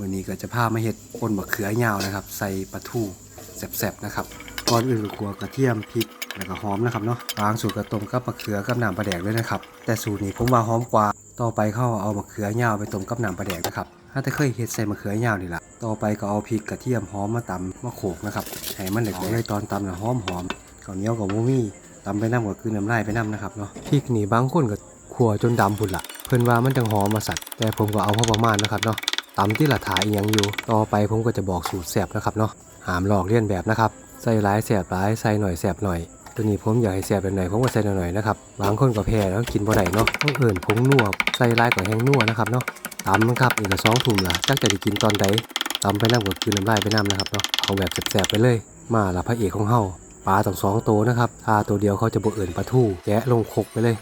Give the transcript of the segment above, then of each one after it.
มื้อนี้ก็จะพามาเฮ็ดป่นมะเขือยาวนะครับ ใส่ปลาทูแซ่บๆนะครับก่อนอื่นก็ขัวกระเทียมพริกแล้วก็หอมนะครับเนาะบางสูตรก็ต้มกับมะเขือกับน้ำปลาแดกเลยนะครับ แต่สูตรนี้ผมว่าหอมกว่า ต่อไปเข้าเอามะเขือยาวไปต้มกับน้ำปลาแดกนะครับถ้าจะเคยเฮ็ดใส่มะเขือยาวนี่ละต่อไปก็เอาพริกกระเทียมหอมมาตำมาโขกนะครับให้มันเด็กเลยตอนตำนะหอมหอมๆข้าวเหนียวกับมูมี่ตำไปน้ำก็คือน้ำลายไปน้ำนะครับเนาะพริกนี่บางคนก็ขัวจนดำพุ่นละเพิ่นว่ามันจังหอมมาสัตว์แต่ผมก็เอาพอประมาณนะครับเนาะ ตำที่ละถายอีหยังอยู่ ต่อไปผมก็จะบอกสูตรแสบนะครับเนาะหามหลอกเลียนแบบนะครับใส่หลายแสบหลายใส่หน่อยแสบหน่อย ตัวนี้ผมอยากให้แสบแบบไหนผมก็ใส่หน่อยๆนะครับบางคนก็แพ้แล้วกินบ่ได้เนาะต้องเอิ่นผงนัวใส่หลายกว่าแห้งนัวนะครับเนาะตำนะครับอีกสองถุ่มละจักจะได้กินตอนใดตำไปน้ำกับคืนน้ำลายไปน้ำนะครับเนาะเอาแบบแสบๆไปเลย มาละพระเอกของเฮาปลาต้องสองตัวนะครับถ้าตัวเดียวเขาจะบ่เอิ่นปลาทู่แกะลงคกไปเลย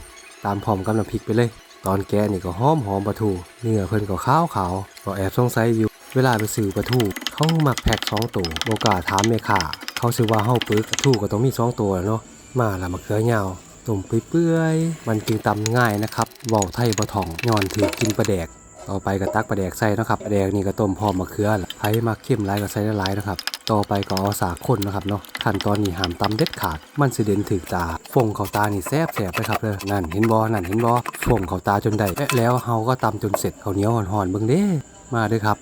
ตามพร้อมกับน้ำพริกไปเลย ตอนแกะนี่ก็หอมหอมปลาทูเนื้อเพิ่นก็ขาวขาวก็แอบสงสัยอยู่ เวลาไปซื้อปลาทูเขามักแพ็คสองตัวโอกาสถามแม่ค้าเขาซื้อว่าเฮาปึกปลาทูก็ต้องมีสองตัวแหล้วเนาะมาละมะเขือยาวต้มเปื่อยๆมันจึงตำง่ายนะครับเว้าไทยบ่ท่องย้อนถือกินปลาแดก ต่อไปก็ตักปลาแดกใส่เนาะครับปลาแดกนี่ก็ต้มพร้อมมะเขือละใครมาเข้มหลายก็ใส่หลายนะครับ ต่อไปก็เอาสาข้นนะครับเนาะขั้นตอนนี้ห้ามตำเด็ดขาด มันสิเด่นถึกตาฟงเขาตานี่แซ่บแสบไปครับเลยนั่นเห็นบอนั่นเห็นบอฟงเขาตาจนได้แล้วเฮาก็ตำจนเสร็จเขาเหนียวห่อนๆเบิ่งเด้มาเด้อครับ